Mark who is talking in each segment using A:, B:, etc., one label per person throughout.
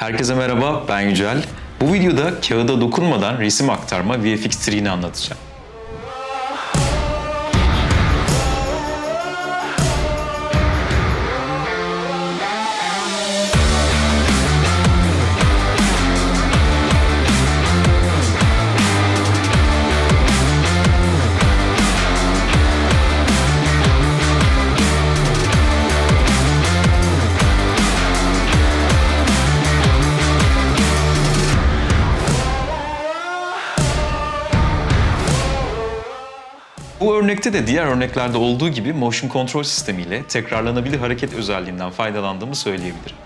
A: Herkese merhaba, ben Yücel. Bu videoda kağıda dokunmadan resim aktarma VFX 3'ni anlatacağım. Bu örnekte de diğer örneklerde olduğu gibi motion control sistemiyle tekrarlanabilir hareket özelliğinden faydalandığımı söyleyebilirim.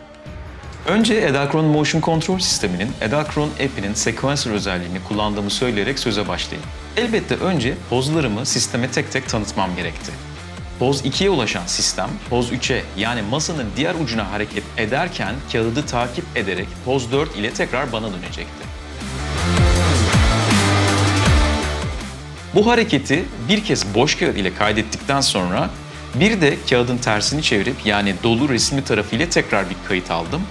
A: Önce Edelkron Motion Control sisteminin Edelkron app'inin sequencer özelliğini kullandığımı söyleyerek söze başlayayım. Elbette önce pozlarımı sisteme tek tek tanıtmam gerekti. Poz 2'ye ulaşan sistem, poz 3'e yani masanın diğer ucuna hareket ederken kağıdı takip ederek poz 4 ile tekrar bana dönecekti. Bu hareketi bir kez boş kağıt ile kaydettikten sonra bir de kağıdın tersini çevirip yani dolu resimli tarafıyla tekrar bir kayıt aldım.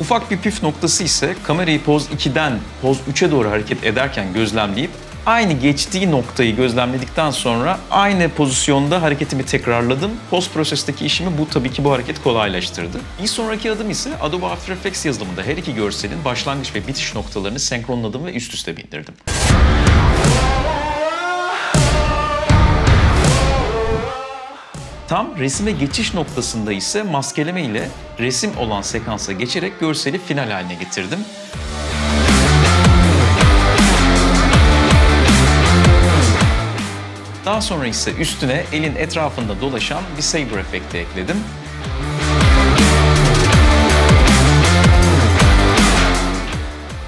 A: Ufak bir püf noktası ise kamerayı poz 2'den poz 3'e doğru hareket ederken gözlemleyip aynı geçtiği noktayı gözlemledikten sonra aynı pozisyonda hareketimi tekrarladım. Post prosesteki işimi bu tabii ki bu hareket kolaylaştırdı. Bir sonraki adım ise Adobe After Effects yazılımında her iki görselin başlangıç ve bitiş noktalarını senkronladım ve üst üste bindirdim. Tam resime geçiş noktasında ise maskeleme ile resim olan sekansa geçerek görseli final haline getirdim. Daha sonra ise üstüne elin etrafında dolaşan bir saber efekti ekledim.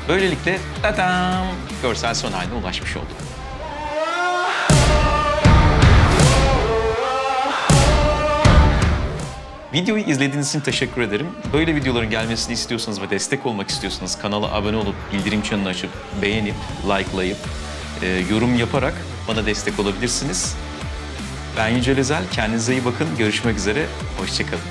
A: Böylelikle tadam, görsel son haline ulaşmış oldum. Videoyu izlediğiniz için teşekkür ederim. Böyle videoların gelmesini istiyorsanız ve destek olmak istiyorsanız kanala abone olup bildirim çanını açıp beğenip, likelayıp, e, yorum yaparak bana destek olabilirsiniz. Ben Yücel Özel. Kendinize iyi bakın. Görüşmek üzere. Hoşçakalın.